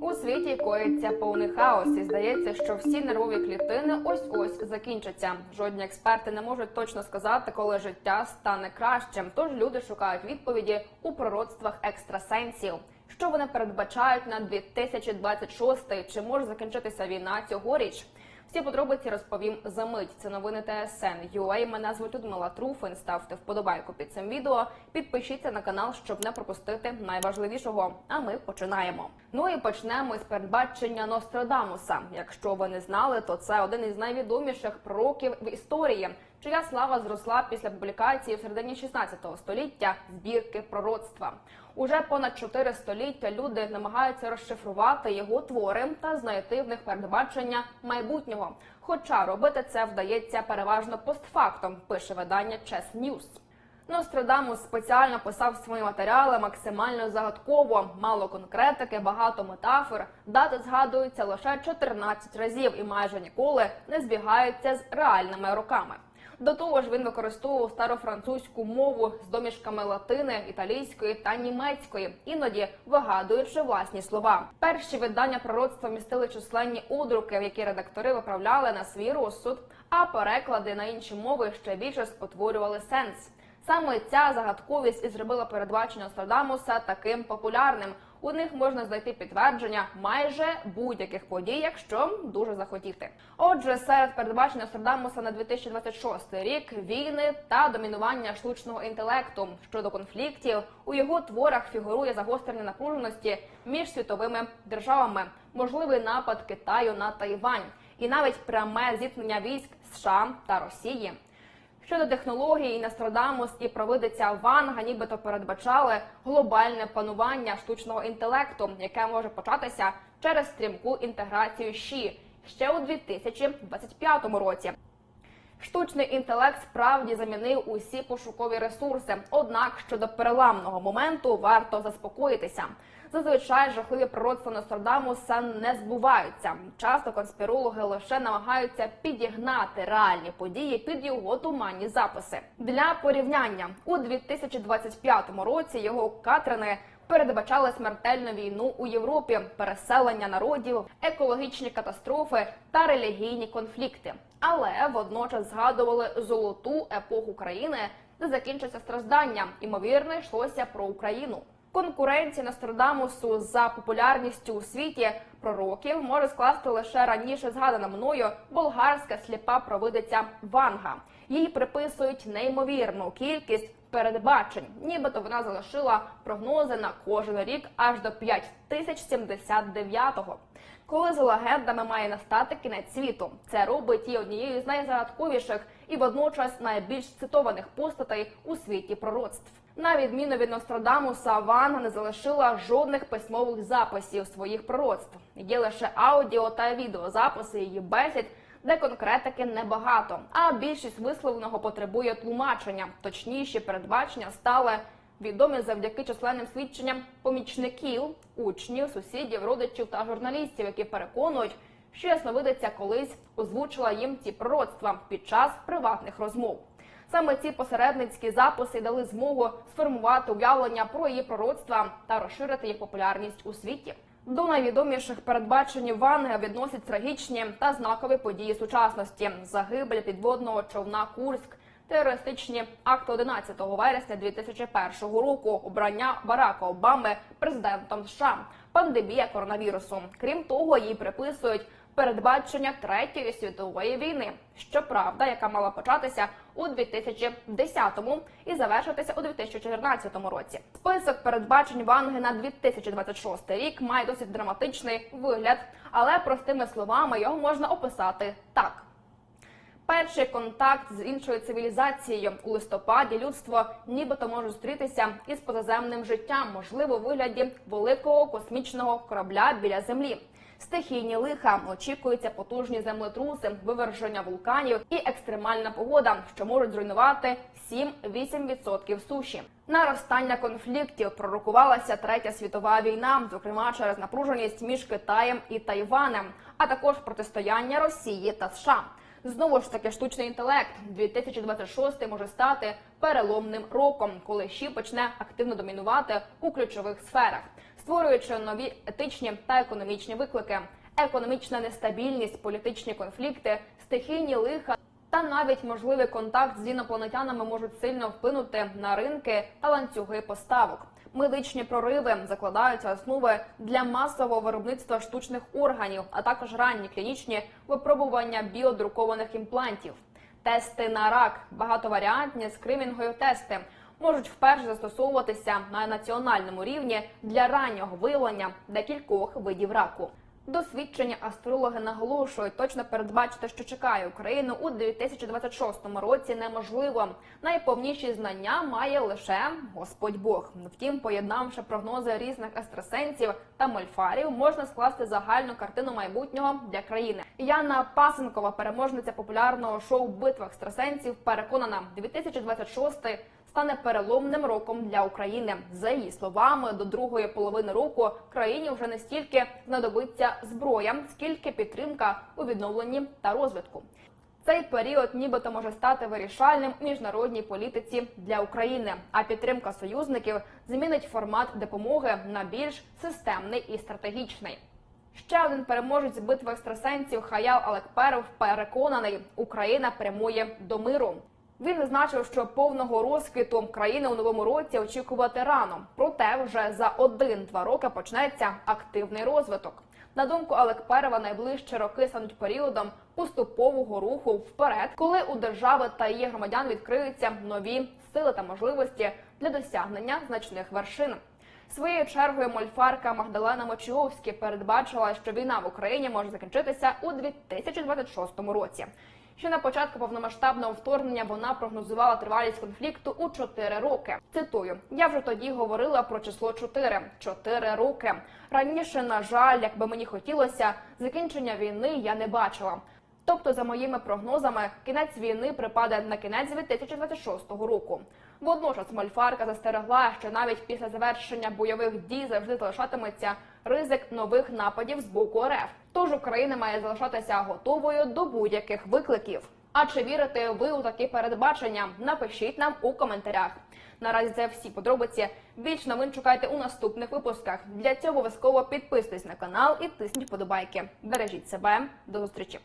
У світі коїться повний хаос, і здається, що всі нервові клітини ось ось закінчаться. Жодні експерти не можуть точно сказати, коли життя стане кращим. Тож люди шукають відповіді у пророцтвах екстрасенсів. Що вони передбачають на 2026? Чи може закінчитися війна цьогоріч? Всі подробиці розповім за мить. Це новини ТСН UA. Мене звуть Людмила Труфин. Ставте вподобайку під цим відео. Підпишіться на канал, щоб не пропустити найважливішого. А ми починаємо. Ну і почнемо з передбачення Нострадамуса. Якщо ви не знали, то це один із найвідоміших пророків в історії, чия слава зросла після публікації в середині 16 століття збірки пророцтва. Уже понад чотири століття люди намагаються розшифрувати його твори та знайти в них передбачення майбутнього. Хоча робити це вдається переважно постфактом, пише видання Chess News. Нострадамус спеціально писав свої матеріали максимально загадково, мало конкретики, багато метафор. Дати згадуються лише 14 разів і майже ніколи не збігаються з реальними роками. До того ж, він використовував старофранцузьку мову з домішками латини, італійської та німецької, іноді вигадуючи власні слова. Перші видання пророцтва містили численні одруки, які редактори виправляли на свій розсуд, а переклади на інші мови ще більше спотворювали сенс. Саме ця загадковість і зробила передбачення Нострадамуса таким популярним. У них можна знайти підтвердження майже будь-яких подій, якщо дуже захотіти. Отже, серед передбачення Нострадамуса на 2026 рік війни та домінування штучного інтелекту щодо конфліктів у його творах фігурує загострення напруженості між світовими державами, можливий напад Китаю на Тайвань і навіть пряме зіткнення військ США та Росії. Щодо технології Нострадамус і провидиця Ванга нібито передбачали глобальне панування штучного інтелекту, яке може початися через стрімку інтеграцію ЩІ ще у 2025 році. Штучний інтелект справді замінив усі пошукові ресурси. Однак щодо переламного моменту варто заспокоїтися. Зазвичай жахливі пророцтва Нострадамуса не збуваються. Часто конспірологи лише намагаються підігнати реальні події під його туманні записи. Для порівняння у 2025 році його Катрини передбачали смертельну війну у Європі, переселення народів, екологічні катастрофи та релігійні конфлікти. Але водночас згадували золоту епоху країни, де закінчиться страждання. Імовірно, йшлося про Україну. Конкуренція Нострадамусу за популярністю у світі пророків може скласти лише раніше згадана мною болгарська сліпа провидиця Ванга. Їй приписують неймовірну кількість передбачень, нібито вона залишила прогнози на кожен рік аж до 5079-го. Коли за легендами має настати кінець світу, це робить її однією з найзагадковіших і водночас найбільш цитованих постатей у світі пророцтв. На відміну від Нострадамуса, Ванга не залишила жодних письмових записів своїх пророцтв. Є лише аудіо та відеозаписи її бесід, де конкретики небагато. А більшість висловленого потребує тлумачення. Точніші передбачення стали відомі завдяки численним свідченням помічників, учнів, сусідів, родичів та журналістів, які переконують, що ясновидиця колись озвучила їм ці пророцтва під час приватних розмов. Саме ці посередницькі записи дали змогу сформувати уявлення про її пророцтва та розширити їх популярність у світі. До найвідоміших передбачень Ванги відносять трагічні та знакові події сучасності: загибель підводного човна Курськ, терористичні акти 11 вересня 2001 року, обрання Барака Обами президентом США, пандемія коронавірусу. Крім того, їй приписують передбачення третьої світової війни, щоправда, яка мала початися у 2010-му і завершитися у 2014 році. Список передбачень Ванги на 2026 рік має досить драматичний вигляд, але простими словами його можна описати так. Перший контакт з іншою цивілізацією у листопаді людство нібито може зустрітися із позаземним життям, можливо, у вигляді великого космічного корабля біля землі. Стихійні лиха очікуються потужні землетруси, виверження вулканів і екстремальна погода, що можуть зруйнувати 7-8% суші. Наростання конфліктів пророкувалася третя світова війна, зокрема через напруженість між Китаєм і Тайванем, а також протистояння Росії та США. Знову ж таки, штучний інтелект 2026 може стати переломним роком, коли ЩІ почне активно домінувати у ключових сферах. Створюючи нові етичні та економічні виклики, економічна нестабільність, політичні конфлікти, стихійні лиха. Та навіть можливий контакт з інопланетянами можуть сильно вплинути на ринки та ланцюги поставок. Медичні прориви закладаються основи для масового виробництва штучних органів, а також ранні клінічні випробування біодрукованих імплантів. Тести на рак, багатоваріантні скринінгові тести можуть вперше застосовуватися на національному рівні для раннього виявлення декількох видів раку. Досвідчені астрологи наголошують, точно передбачити, що чекає Україну у 2026 році, неможливо. Найповніші знання має лише Господь Бог. Втім, поєднавши прогнози різних екстрасенсів та мольфарів, можна скласти загальну картину майбутнього для країни. Яна Пасенкова, переможниця популярного шоу Битва екстрасенсів, переконана, 2026 стане переломним роком для України. За її словами, до другої половини року країні вже не стільки знадобиться зброя, скільки підтримка у відновленні та розвитку. Цей період нібито може стати вирішальним у міжнародній політиці для України. А підтримка союзників змінить формат допомоги на більш системний і стратегічний. Ще один переможець битви екстрасенсів Хаял Алекперов переконаний, Україна прямує до миру. Він зазначив, що повного розквіту країни у новому році очікувати рано. Проте вже за один-два роки почнеться активний розвиток. На думку Алекперова, найближчі роки стануть періодом поступового руху вперед, коли у держави та її громадян відкриються нові сили та можливості для досягнення значних вершин. Своєю чергою мольфарка Магдалена Мочіовські передбачила, що війна в Україні може закінчитися у 2026 році. Ще на початку повномасштабного вторгнення вона прогнозувала тривалість конфлікту у 4 роки. Цитую: я вже тоді говорила про число 4. 4 роки. Раніше, на жаль, як би мені хотілося, закінчення війни я не бачила. Тобто, за моїми прогнозами, кінець війни припаде на кінець 2026 року. Водночас Мольфарка застерегла, що навіть після завершення бойових дій завжди залишатиметься ризик нових нападів з боку РФ. Тож Україна має залишатися готовою до будь-яких викликів. А чи вірите ви у такі передбачення? Напишіть нам у коментарях. Наразі це всі подробиці. Більш новин шукайте у наступних випусках. Для цього обов'язково підписуйтесь на канал і тисніть вподобайки. Бережіть себе. До зустрічі.